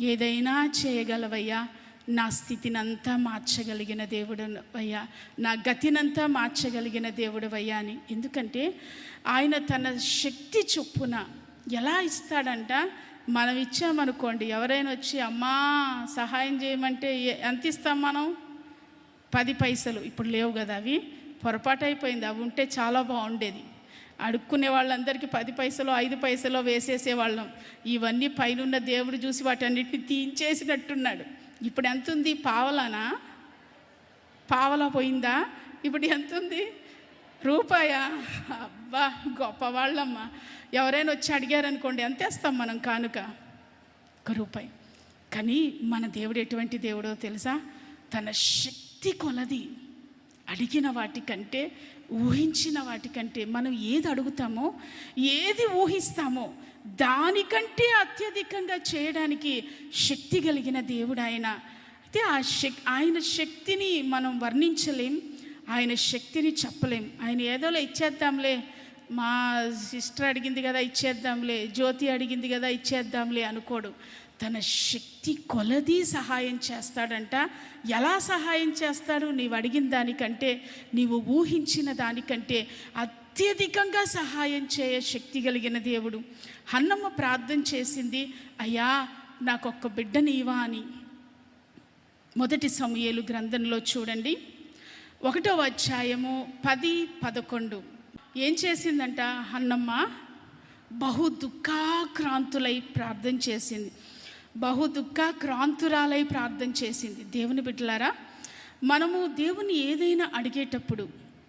ఏదైనా చేయగలవయ్యా నా స్థితినంతా మార్చగలిగిన దేవుడు అయ్యా నా గతినంతా మార్చగలిగిన దేవుడు అయ్యా అని. ఎందుకంటే ఆయన తన శక్తి చొప్పున ఎలా ఇస్తాడంట? మనం ఇచ్చామనుకోండి ఎవరైనా వచ్చి అమ్మా సహాయం చేయమంటే ఎంత ఇస్తాం మనం? పది పైసలు. ఇప్పుడు లేవు కదా అవి. పొరపాటు అయిపోయింది అవి ఉంటే చాలా బాగుండేది. అడుక్కునే వాళ్ళందరికీ పది పైసలో ఐదు పైసలు వేసేసేవాళ్ళం. ఇవన్నీ పైనున్న దేవుడు చూసి వాటన్నిటిని తీయించేసినట్టున్నాడు. ఇప్పుడు ఎంత ఉంది పావలానా? పావలా పోయిందా? ఇప్పుడు ఎంత ఉంది రూపాయ? అబ్బా గొప్ప వాళ్ళమ్మా. ఎవరైనా వచ్చి అడిగారనుకోండి ఎంత వేస్తాం మనం కానుక? ఒక రూపాయి. కానీ మన దేవుడు ఎటువంటి దేవుడో తెలుసా? తన శక్తి కొలది. అడిగిన వాటికంటే ఊహించిన వాటికంటే మనం ఏది అడుగుతామో ఏది ఊహిస్తామో దానికంటే అత్యధికంగా చేయడానికి శక్తి కలిగిన దేవుడు ఆయన అయితే ఆ శక్ ఆయన శక్తిని మనం వర్ణించలేం ఆయన శక్తిని చెప్పలేం. ఆయన ఏదోలో ఇచ్చేద్దాంలే మా సిస్టర్ అడిగింది కదా ఇచ్చేద్దాంలే జ్యోతి అడిగింది కదా ఇచ్చేద్దాంలే అనుకోడు. తన శక్తి కొలది సహాయం చేస్తాడంట. ఎలా సహాయం చేస్తాడు? నీవు అడిగిన దానికంటే నీవు ఊహించిన దానికంటే అత్యధికంగా సహాయం చేయ శక్తి కలిగిన దేవుడు. హన్నమ్మ ప్రార్థన చేసింది అయ్యా నాకొక్క బిడ్డనివా అని. మొదటి సమయలు గ్రంథంలో చూడండి. ఒకటో అధ్యాయము పది పదకొండు. ఏం చేసిందంట? అన్నమ్మ బహు దుఃఖాక్రాంతులై ప్రార్థన చేసింది. బహు దుఃఖాక్రాంతురాలై ప్రార్థన చేసింది. దేవుని బిడ్డలారా మనము దేవుని ఏదైనా అడిగేటప్పుడు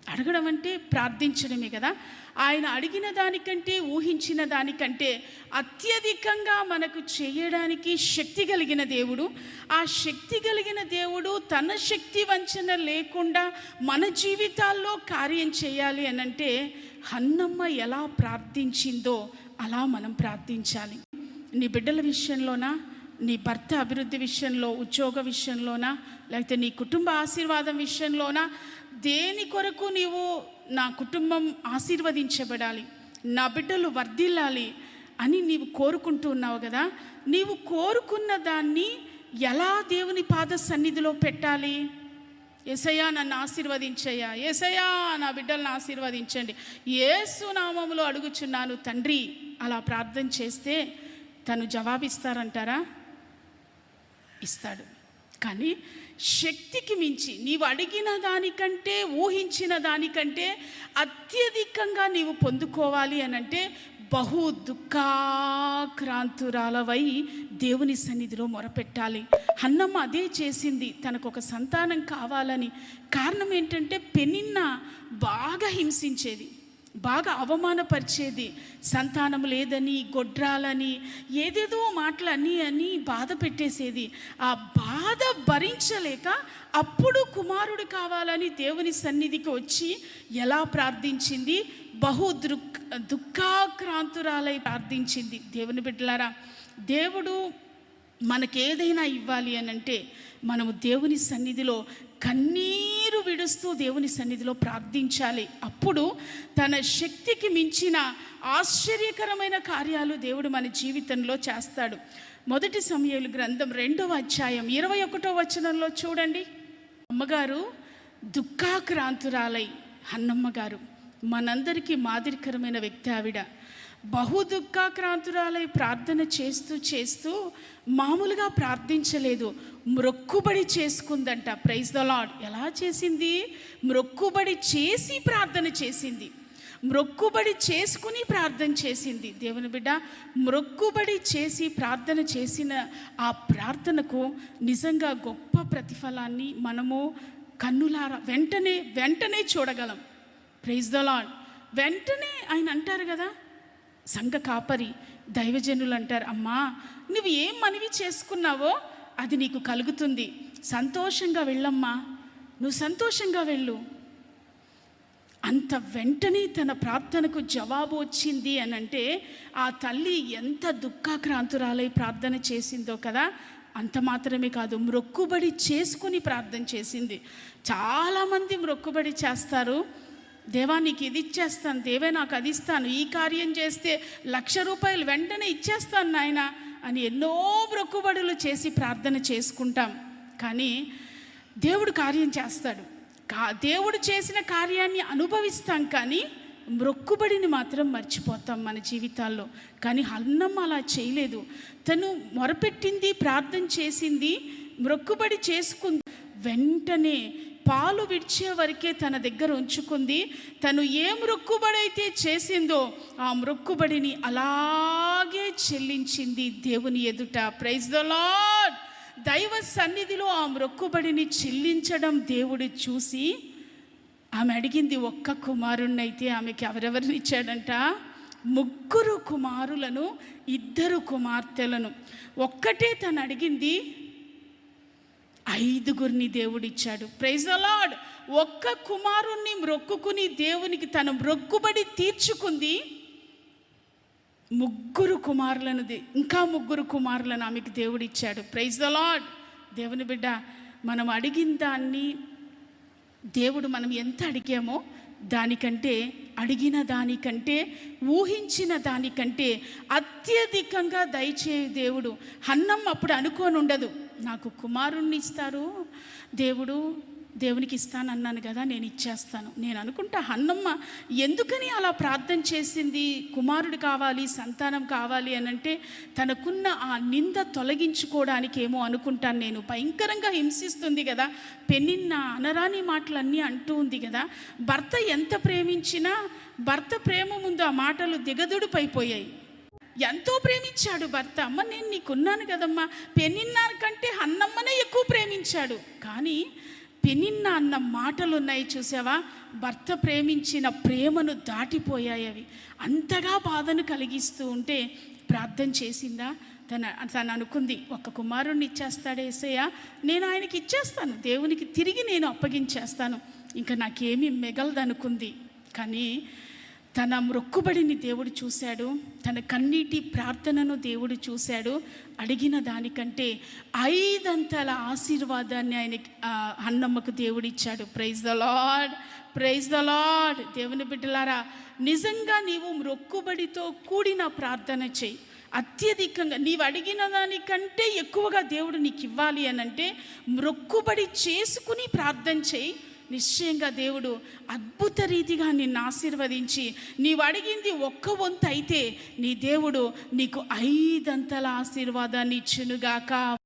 అడగడం అంటే ప్రార్థించడమే కదా. ఆయన అడిగిన దానికంటే ఊహించిన దానికంటే అత్యధికంగా మనకు చేయడానికి శక్తి కలిగిన దేవుడు. ఆ శక్తి కలిగిన దేవుడు తన శక్తి వంచన లేకుండా మన జీవితాల్లో కార్యం చేయాలి అనంటే హన్నమ్మ ఎలా ప్రార్థించిందో అలా మనం ప్రార్థించాలి. నీ బిడ్డల విషయంలోనా? నీ భర్త అభివృద్ధి విషయంలో ఉద్యోగ విషయంలోనా? లేకపోతే నీ కుటుంబ ఆశీర్వాదం విషయంలోనా? దేని కొరకు నీవు నా కుటుంబం ఆశీర్వదించబడాలి? నా బిడ్డలు వర్ధిల్లాలి అని నీవు కోరుకుంటూ ఉన్నావు కదా? నీవు కోరుకున్న దాన్ని ఎలా దేవుని పాద సన్నిధిలో పెట్టాలి? ఏసయ్యా నన్ను ఆశీర్వదించయ్యా. ఏసయ్యా నా బిడ్డలను ఆశీర్వదించండి. ఏసునామములో అడుగుచున్నాను తండ్రి అలా ప్రార్థన చేస్తే తను జవాబిస్తారంటారా? ఇస్తాడు. కానీ శక్తికి మించి నీవు అడిగిన దానికంటే ఊహించిన దానికంటే అత్యధికంగా నీవు పొందుకోవాలి అనంటే బహు దుఃఖాక్రాంతురాలవై దేవుని సన్నిధిలో మొరపెట్టాలి. అన్నమ్మ అదే చేసింది తనకు ఒక సంతానం కావాలని. కారణం ఏంటంటే పెనిన్న బాగా హింసించేది. బాగా అవమానపరిచేది సంతానం లేదని గొడ్రాలని ఏదేదో మాటలు అని అని బాధ పెట్టేసేది. ఆ బాధ భరించలేక అప్పుడు కుమారుడు కావాలని దేవుని సన్నిధికి వచ్చి ఎలా ప్రార్థించింది? బహు దృక్ దుఃఖాక్రాంతురాలై ప్రార్థించింది. దేవుని బిడ్డలారా దేవుడు మనకేదైనా ఇవ్వాలి అని అంటే మనము దేవుని సన్నిధిలో కన్నీరు విడుస్తూ దేవుని సన్నిధిలో ప్రార్థించాలి. అప్పుడు తన శక్తికి మించిన ఆశ్చర్యకరమైన కార్యాలు దేవుడు మన జీవితంలో చేస్తాడు. మొదటి సమయాలు గ్రంథం రెండవ అధ్యాయం ఇరవై ఒకటో వచనంలో చూడండి. అమ్మగారు దుఃఖాక్రాంతురాలై అన్నమ్మ గారు మనందరికీ మాదిరికరమైన వ్యక్తి ఆవిడ. బహు దుఃఖాక్రాంతురాలై ప్రార్థన చేస్తూ చేస్తూ మామూలుగా ప్రార్థించలేదు. మ్రొక్కుబడి చేసుకుందంట. ప్రైజ్ ద లాడ్ ఎలా చేసింది? మ్రొక్కుబడి చేసి ప్రార్థన చేసింది. మ్రొక్కుబడి చేసుకుని ప్రార్థన చేసింది. దేవుని బిడ్డ మ్రొక్కుబడి చేసి ప్రార్థన చేసిన ఆ ప్రార్థనకు నిజంగా గొప్ప ప్రతిఫలాన్ని మనము కన్నులారా వెంటనే వెంటనే చూడగలం. ప్రైజ్ ద లాడ్ వెంటనే ఆయన అంటారు కదా సంఘ కాపరి దైవజనులు అంటారు అమ్మా నువ్వు ఏం మనవి చేసుకున్నావో అది నీకు కలుగుతుంది. సంతోషంగా వెళ్ళమ్మా. నువ్వు సంతోషంగా వెళ్ళు. అంత వెంటనే తన ప్రార్థనకు జవాబు వచ్చింది అని అంటే ఆ తల్లి ఎంత దుఃఖాక్రాంతురాలై ప్రార్థన చేసిందో కదా అంత మాత్రమే కాదు మ్రొక్కుబడి చేసుకుని ప్రార్థన చేసింది. చాలామంది మ్రొక్కుబడి చేస్తారు. దేవా నీకు ఇది ఇచ్చేస్తాను. దేవే నాకు అది ఇస్తాను. ఈ కార్యం చేస్తే లక్ష రూపాయలు వెంటనే ఇచ్చేస్తాను నాయన అని ఎన్నో బ్రొక్కుబడులు చేసి ప్రార్థన చేసుకుంటాం. కానీ దేవుడు కార్యం చేస్తాడు. కా దేవుడు చేసిన కార్యాన్ని అనుభవిస్తాం కానీ మొక్కుబడిని మాత్రం మర్చిపోతాం మన జీవితాల్లో. కానీ అన్నం అలా చేయలేదు. తను మొరపెట్టింది ప్రార్థన చేసింది మొక్కుబడి చేసుకుంది. వెంటనే పాలు విడిచే వరకే తన దగ్గర ఉంచుకుంది. తను ఏ మృక్కుబడైతే అయితే చేసిందో ఆ మృక్కుబడిని అలాగే చెల్లించింది దేవుని ఎదుట. ప్రైజ్ ద లాడ్ దైవ సన్నిధిలో ఆ మొక్కుబడిని చెల్లించడం దేవుడు చూసి ఆమె అడిగింది ఒక్క కుమారుణ్ణైతే ఆమెకి ఎవరెవరినిచ్చాడంట ముగ్గురు కుమారులను ఇద్దరు కుమార్తెలను. ఒక్కటే తను అడిగింది ఐదుగురిని దేవుడిచ్చాడు. ప్రైజ్ అలాడ్ ఒక్క కుమారుణ్ణి మ్రొక్కుకుని దేవునికి తన మ్రొక్కుబడి తీర్చుకుంది. ముగ్గురు కుమారులను ఇంకా ముగ్గురు కుమారులను ఆమెకు దేవుడిచ్చాడు. ప్రైజ్ అలాడ్ దేవుని బిడ్డ మనం అడిగిన దాన్ని దేవుడు మనం ఎంత అడిగామో దానికంటే అడిగిన దానికంటే ఊహించిన దానికంటే అత్యధికంగా దయచేయు దేవుడు. అన్నం అప్పుడు అనుకోని ఉండదు నాకు కుమారుణ్ణి ఇస్తారు దేవుడు దేవునికి ఇస్తాను అన్నాను కదా నేను ఇచ్చేస్తాను. నేను అనుకుంటా అన్నమ్మ ఎందుకని అలా ప్రార్థన చేసింది? కుమారుడు కావాలి సంతానం కావాలి అని అంటే తనకున్న ఆ నింద తొలగించుకోవడానికి ఏమో అనుకుంటాను నేను. భయంకరంగా హింసిస్తుంది కదా. పెనిన్న అనరాని మాటలన్నీ అంటూ ఉంది కదా. భర్త ఎంత ప్రేమించినా భర్త ప్రేమ ముందు ఆ మాటలు దిగదుడుపైపోయాయి. ఎంతో ప్రేమించాడు భర్త. అమ్మ నేను నీకున్నాను కదమ్మా. పెనిన్నాను కంటే అన్నమ్మనే ఎక్కువ ప్రేమించాడు. కానీ పెనిన్న అన్న మాటలు ఉన్నాయి చూసావా? భర్త ప్రేమించిన ప్రేమను దాటిపోయాయి అవి. అంతగా బాధను కలిగిస్తూ ఉంటే ప్రార్థన చేసిందా? తన తను అనుకుంది ఒక కుమారుణ్ణి ఇచ్చేస్తాడు ఏసయ్య. నేను ఆయనకి ఇచ్చేస్తాను. దేవునికి తిరిగి నేను అప్పగించేస్తాను. ఇంకా నాకేమీ మిగలదనుకుంది. కానీ తన మొక్కుబడిని దేవుడు చూశాడు తన కన్నీటి ప్రార్థనను దేవుడు చూశాడు అడిగిన దానికంటే ఐదంతల ఆశీర్వాదాన్ని ఆయన అన్నమ్మకు దేవుడిచ్చాడు praise the Lord praise the Lord దేవుని బిడ్డలారా నిజంగా నీవు మొక్కుబడితో కూడిన ప్రార్థన చేయి. అత్యధికంగా నీవు అడిగిన దానికంటే ఎక్కువగా దేవుడు నీకు ఇవ్వాలి అని అంటే మొక్కుబడి చేసుకుని ప్రార్థన చేయి. నిశ్చయంగా దేవుడు అద్భుత రీతిగా నిన్ను ఆశీర్వదించి నీవు అడిగింది ఒక్క వంతు అయితే నీ దేవుడు నీకు ఐదంతల ఆశీర్వాదాన్ని ఇచ్చునుగాక.